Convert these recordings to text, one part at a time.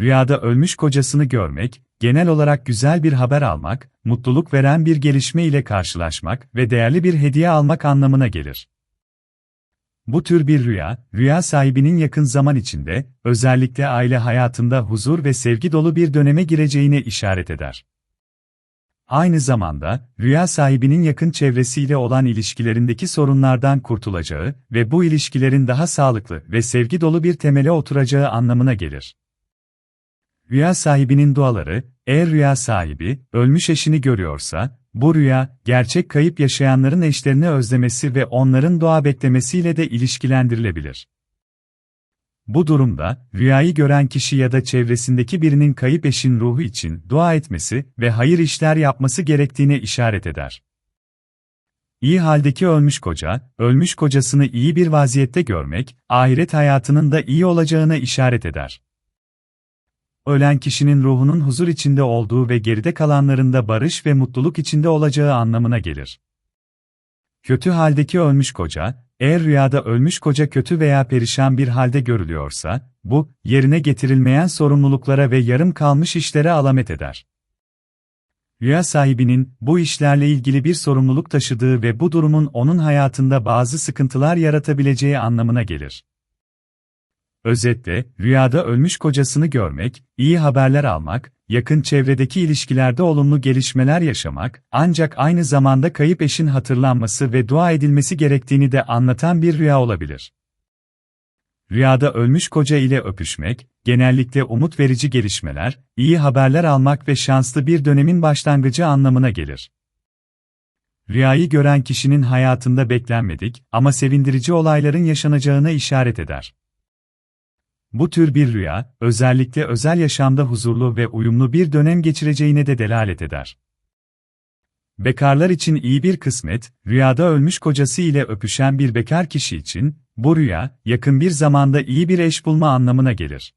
Rüyada ölmüş kocasını görmek, genel olarak güzel bir haber almak, mutluluk veren bir gelişme ile karşılaşmak ve değerli bir hediye almak anlamına gelir. Bu tür bir rüya, rüya sahibinin yakın zaman içinde, özellikle aile hayatında huzur ve sevgi dolu bir döneme gireceğine işaret eder. Aynı zamanda, rüya sahibinin yakın çevresiyle olan ilişkilerindeki sorunlardan kurtulacağı ve bu ilişkilerin daha sağlıklı ve sevgi dolu bir temele oturacağı anlamına gelir. Rüya sahibinin duaları, eğer rüya sahibi, ölmüş eşini görüyorsa, bu rüya, gerçek kayıp yaşayanların eşlerini özlemesi ve onların dua beklemesiyle de ilişkilendirilebilir. Bu durumda, rüyayı gören kişi ya da çevresindeki birinin kayıp eşin ruhu için dua etmesi ve hayır işler yapması gerektiğine işaret eder. İyi haldeki ölmüş koca, ölmüş kocasını iyi bir vaziyette görmek, ahiret hayatının da iyi olacağına işaret eder ölen kişinin ruhunun huzur içinde olduğu ve geride kalanların da barış ve mutluluk içinde olacağı anlamına gelir. Kötü haldeki ölmüş koca, eğer rüyada ölmüş koca kötü veya perişan bir halde görülüyorsa, bu, yerine getirilmeyen sorumluluklara ve yarım kalmış işlere alamet eder. Rüya sahibinin, bu işlerle ilgili bir sorumluluk taşıdığı ve bu durumun onun hayatında bazı sıkıntılar yaratabileceği anlamına gelir. Özetle, rüyada ölmüş kocasını görmek, iyi haberler almak, yakın çevredeki ilişkilerde olumlu gelişmeler yaşamak, ancak aynı zamanda kayıp eşin hatırlanması ve dua edilmesi gerektiğini de anlatan bir rüya olabilir. Rüyada ölmüş koca ile öpüşmek, genellikle umut verici gelişmeler, iyi haberler almak ve şanslı bir dönemin başlangıcı anlamına gelir. Rüyayı gören kişinin hayatında beklenmedik ama sevindirici olayların yaşanacağına işaret eder. Bu tür bir rüya, özellikle özel yaşamda huzurlu ve uyumlu bir dönem geçireceğine de delalet eder. Bekarlar için iyi bir kısmet, rüyada ölmüş kocası ile öpüşen bir bekar kişi için, bu rüya, yakın bir zamanda iyi bir eş bulma anlamına gelir.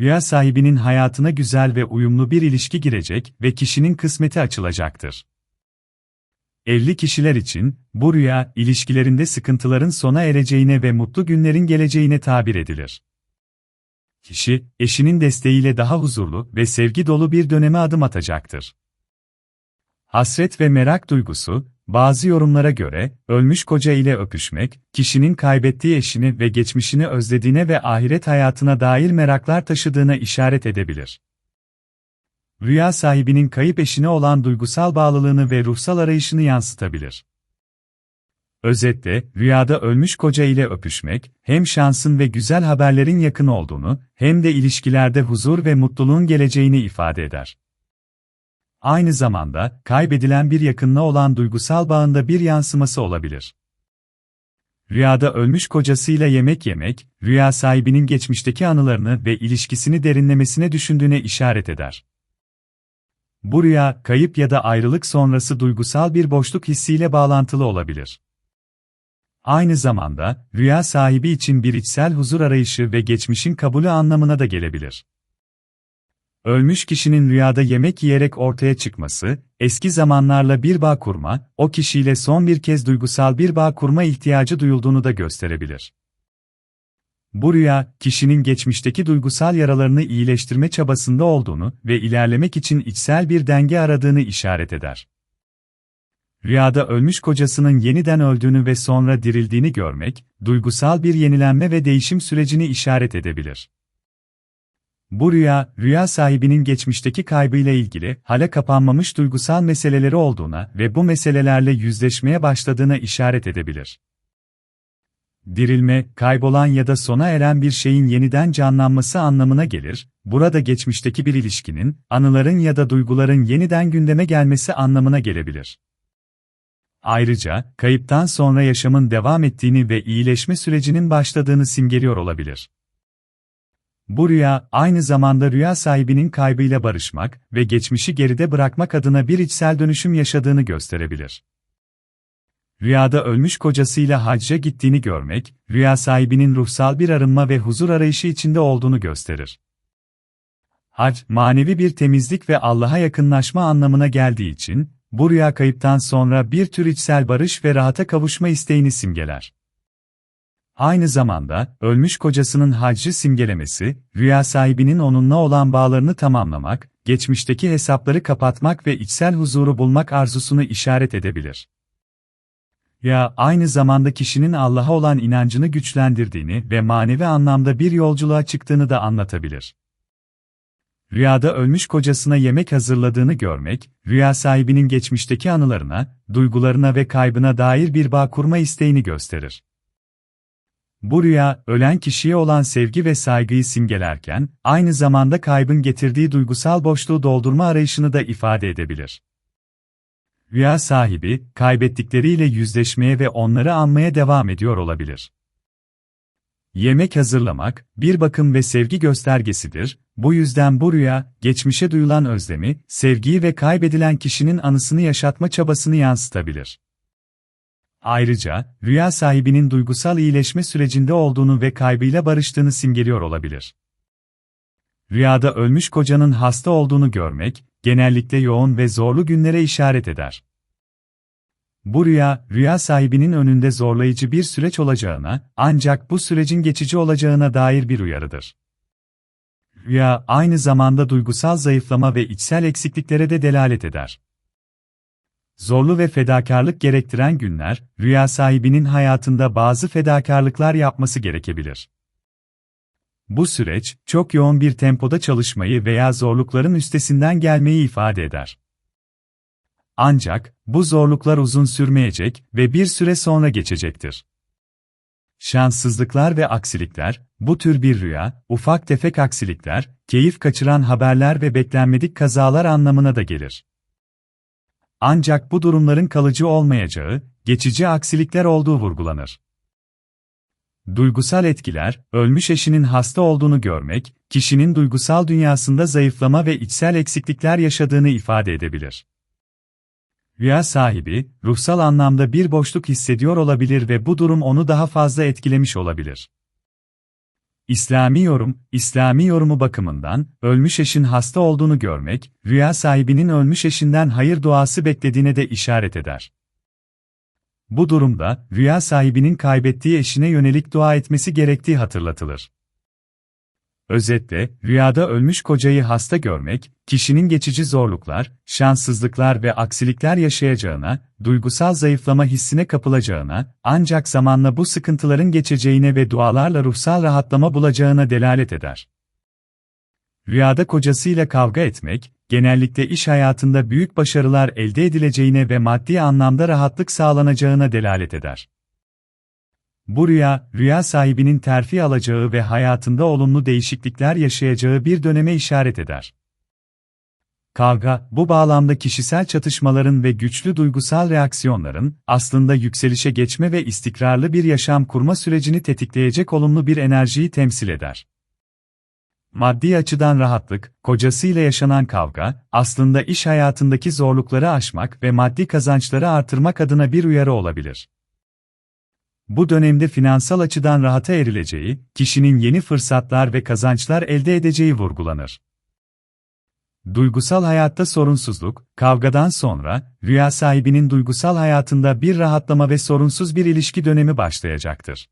Rüya sahibinin hayatına güzel ve uyumlu bir ilişki girecek ve kişinin kısmeti açılacaktır. Evli kişiler için, bu rüya, ilişkilerinde sıkıntıların sona ereceğine ve mutlu günlerin geleceğine tabir edilir. Kişi, eşinin desteğiyle daha huzurlu ve sevgi dolu bir döneme adım atacaktır. Hasret ve merak duygusu, bazı yorumlara göre, ölmüş koca ile öpüşmek, kişinin kaybettiği eşini ve geçmişini özlediğine ve ahiret hayatına dair meraklar taşıdığına işaret edebilir rüya sahibinin kayıp eşine olan duygusal bağlılığını ve ruhsal arayışını yansıtabilir. Özetle, rüyada ölmüş koca ile öpüşmek, hem şansın ve güzel haberlerin yakın olduğunu, hem de ilişkilerde huzur ve mutluluğun geleceğini ifade eder. Aynı zamanda, kaybedilen bir yakınına olan duygusal bağında bir yansıması olabilir. Rüyada ölmüş kocasıyla yemek yemek, rüya sahibinin geçmişteki anılarını ve ilişkisini derinlemesine düşündüğüne işaret eder. Bu rüya, kayıp ya da ayrılık sonrası duygusal bir boşluk hissiyle bağlantılı olabilir. Aynı zamanda, rüya sahibi için bir içsel huzur arayışı ve geçmişin kabulü anlamına da gelebilir. Ölmüş kişinin rüyada yemek yiyerek ortaya çıkması, eski zamanlarla bir bağ kurma, o kişiyle son bir kez duygusal bir bağ kurma ihtiyacı duyulduğunu da gösterebilir. Bu rüya, kişinin geçmişteki duygusal yaralarını iyileştirme çabasında olduğunu ve ilerlemek için içsel bir denge aradığını işaret eder. Rüyada ölmüş kocasının yeniden öldüğünü ve sonra dirildiğini görmek, duygusal bir yenilenme ve değişim sürecini işaret edebilir. Bu rüya, rüya sahibinin geçmişteki kaybıyla ilgili, hale kapanmamış duygusal meseleleri olduğuna ve bu meselelerle yüzleşmeye başladığına işaret edebilir dirilme, kaybolan ya da sona eren bir şeyin yeniden canlanması anlamına gelir, burada geçmişteki bir ilişkinin, anıların ya da duyguların yeniden gündeme gelmesi anlamına gelebilir. Ayrıca, kayıptan sonra yaşamın devam ettiğini ve iyileşme sürecinin başladığını simgeliyor olabilir. Bu rüya, aynı zamanda rüya sahibinin kaybıyla barışmak ve geçmişi geride bırakmak adına bir içsel dönüşüm yaşadığını gösterebilir. Rüyada ölmüş kocasıyla hacca gittiğini görmek, rüya sahibinin ruhsal bir arınma ve huzur arayışı içinde olduğunu gösterir. Hac, manevi bir temizlik ve Allah'a yakınlaşma anlamına geldiği için, bu rüya kayıptan sonra bir tür içsel barış ve rahata kavuşma isteğini simgeler. Aynı zamanda, ölmüş kocasının haccı simgelemesi, rüya sahibinin onunla olan bağlarını tamamlamak, geçmişteki hesapları kapatmak ve içsel huzuru bulmak arzusunu işaret edebilir. Ya aynı zamanda kişinin Allah'a olan inancını güçlendirdiğini ve manevi anlamda bir yolculuğa çıktığını da anlatabilir. Rüyada ölmüş kocasına yemek hazırladığını görmek, rüya sahibinin geçmişteki anılarına, duygularına ve kaybına dair bir bağ kurma isteğini gösterir. Bu rüya, ölen kişiye olan sevgi ve saygıyı simgelerken, aynı zamanda kaybın getirdiği duygusal boşluğu doldurma arayışını da ifade edebilir. Rüya sahibi, kaybettikleriyle yüzleşmeye ve onları anmaya devam ediyor olabilir. Yemek hazırlamak, bir bakım ve sevgi göstergesidir, bu yüzden bu rüya, geçmişe duyulan özlemi, sevgiyi ve kaybedilen kişinin anısını yaşatma çabasını yansıtabilir. Ayrıca, rüya sahibinin duygusal iyileşme sürecinde olduğunu ve kaybıyla barıştığını simgeliyor olabilir. Rüyada ölmüş kocanın hasta olduğunu görmek, genellikle yoğun ve zorlu günlere işaret eder. Bu rüya, rüya sahibinin önünde zorlayıcı bir süreç olacağına, ancak bu sürecin geçici olacağına dair bir uyarıdır. Rüya, aynı zamanda duygusal zayıflama ve içsel eksikliklere de delalet eder. Zorlu ve fedakarlık gerektiren günler, rüya sahibinin hayatında bazı fedakarlıklar yapması gerekebilir. Bu süreç, çok yoğun bir tempoda çalışmayı veya zorlukların üstesinden gelmeyi ifade eder. Ancak, bu zorluklar uzun sürmeyecek ve bir süre sonra geçecektir. Şanssızlıklar ve aksilikler, bu tür bir rüya, ufak tefek aksilikler, keyif kaçıran haberler ve beklenmedik kazalar anlamına da gelir. Ancak bu durumların kalıcı olmayacağı, geçici aksilikler olduğu vurgulanır. Duygusal etkiler, ölmüş eşinin hasta olduğunu görmek, kişinin duygusal dünyasında zayıflama ve içsel eksiklikler yaşadığını ifade edebilir. Rüya sahibi, ruhsal anlamda bir boşluk hissediyor olabilir ve bu durum onu daha fazla etkilemiş olabilir. İslami yorum, İslami yorumu bakımından, ölmüş eşin hasta olduğunu görmek, rüya sahibinin ölmüş eşinden hayır duası beklediğine de işaret eder. Bu durumda, rüya sahibinin kaybettiği eşine yönelik dua etmesi gerektiği hatırlatılır. Özetle, rüyada ölmüş kocayı hasta görmek, kişinin geçici zorluklar, şanssızlıklar ve aksilikler yaşayacağına, duygusal zayıflama hissine kapılacağına, ancak zamanla bu sıkıntıların geçeceğine ve dualarla ruhsal rahatlama bulacağına delalet eder. Rüyada kocasıyla kavga etmek, genellikle iş hayatında büyük başarılar elde edileceğine ve maddi anlamda rahatlık sağlanacağına delalet eder. Bu rüya, rüya sahibinin terfi alacağı ve hayatında olumlu değişiklikler yaşayacağı bir döneme işaret eder. Kavga, bu bağlamda kişisel çatışmaların ve güçlü duygusal reaksiyonların, aslında yükselişe geçme ve istikrarlı bir yaşam kurma sürecini tetikleyecek olumlu bir enerjiyi temsil eder. Maddi açıdan rahatlık, kocasıyla yaşanan kavga, aslında iş hayatındaki zorlukları aşmak ve maddi kazançları artırmak adına bir uyarı olabilir. Bu dönemde finansal açıdan rahata erileceği, kişinin yeni fırsatlar ve kazançlar elde edeceği vurgulanır. Duygusal hayatta sorunsuzluk, kavgadan sonra, rüya sahibinin duygusal hayatında bir rahatlama ve sorunsuz bir ilişki dönemi başlayacaktır.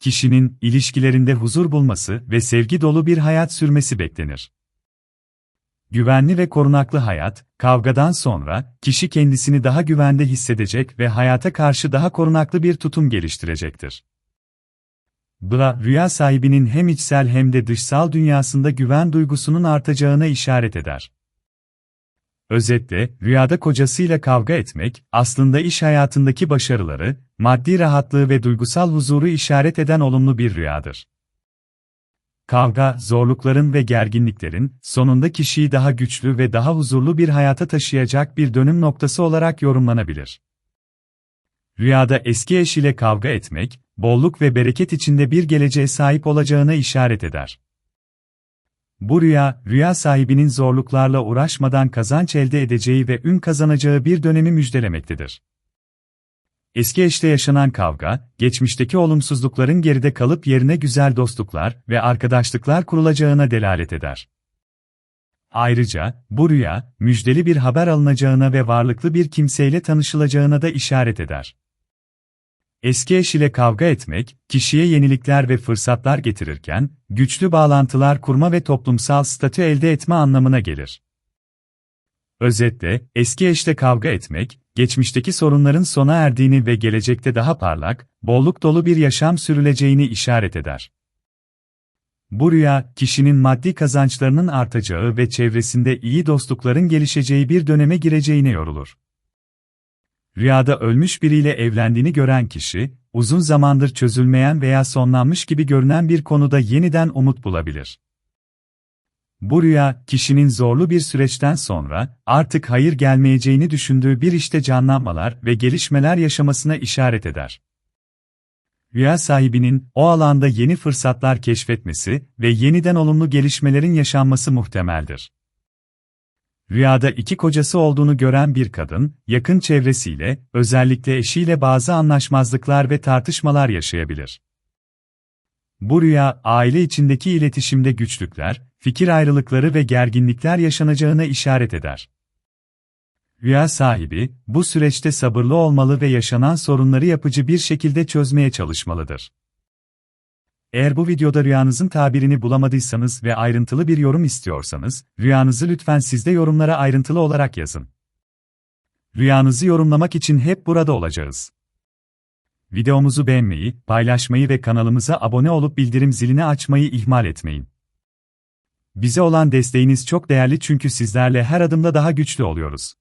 Kişinin, ilişkilerinde huzur bulması ve sevgi dolu bir hayat sürmesi beklenir. Güvenli ve korunaklı hayat, kavgadan sonra, kişi kendisini daha güvende hissedecek ve hayata karşı daha korunaklı bir tutum geliştirecektir. Bla, rüya sahibinin hem içsel hem de dışsal dünyasında güven duygusunun artacağına işaret eder. Özetle, rüyada kocasıyla kavga etmek, aslında iş hayatındaki başarıları, maddi rahatlığı ve duygusal huzuru işaret eden olumlu bir rüyadır. Kavga, zorlukların ve gerginliklerin, sonunda kişiyi daha güçlü ve daha huzurlu bir hayata taşıyacak bir dönüm noktası olarak yorumlanabilir. Rüyada eski eş ile kavga etmek, bolluk ve bereket içinde bir geleceğe sahip olacağına işaret eder. Bu rüya, rüya sahibinin zorluklarla uğraşmadan kazanç elde edeceği ve ün kazanacağı bir dönemi müjdelemektedir. Eski eşte yaşanan kavga, geçmişteki olumsuzlukların geride kalıp yerine güzel dostluklar ve arkadaşlıklar kurulacağına delalet eder. Ayrıca, bu rüya, müjdeli bir haber alınacağına ve varlıklı bir kimseyle tanışılacağına da işaret eder. Eski eş ile kavga etmek, kişiye yenilikler ve fırsatlar getirirken, güçlü bağlantılar kurma ve toplumsal statü elde etme anlamına gelir. Özetle, eski eşle kavga etmek, geçmişteki sorunların sona erdiğini ve gelecekte daha parlak, bolluk dolu bir yaşam sürüleceğini işaret eder. Bu rüya, kişinin maddi kazançlarının artacağı ve çevresinde iyi dostlukların gelişeceği bir döneme gireceğine yorulur. Rüyada ölmüş biriyle evlendiğini gören kişi, uzun zamandır çözülmeyen veya sonlanmış gibi görünen bir konuda yeniden umut bulabilir. Bu rüya, kişinin zorlu bir süreçten sonra, artık hayır gelmeyeceğini düşündüğü bir işte canlanmalar ve gelişmeler yaşamasına işaret eder. Rüya sahibinin, o alanda yeni fırsatlar keşfetmesi ve yeniden olumlu gelişmelerin yaşanması muhtemeldir. Rüyada iki kocası olduğunu gören bir kadın, yakın çevresiyle, özellikle eşiyle bazı anlaşmazlıklar ve tartışmalar yaşayabilir. Bu rüya, aile içindeki iletişimde güçlükler, fikir ayrılıkları ve gerginlikler yaşanacağına işaret eder. Rüya sahibi, bu süreçte sabırlı olmalı ve yaşanan sorunları yapıcı bir şekilde çözmeye çalışmalıdır. Eğer bu videoda rüyanızın tabirini bulamadıysanız ve ayrıntılı bir yorum istiyorsanız, rüyanızı lütfen sizde yorumlara ayrıntılı olarak yazın. Rüyanızı yorumlamak için hep burada olacağız. Videomuzu beğenmeyi, paylaşmayı ve kanalımıza abone olup bildirim zilini açmayı ihmal etmeyin. Bize olan desteğiniz çok değerli çünkü sizlerle her adımda daha güçlü oluyoruz.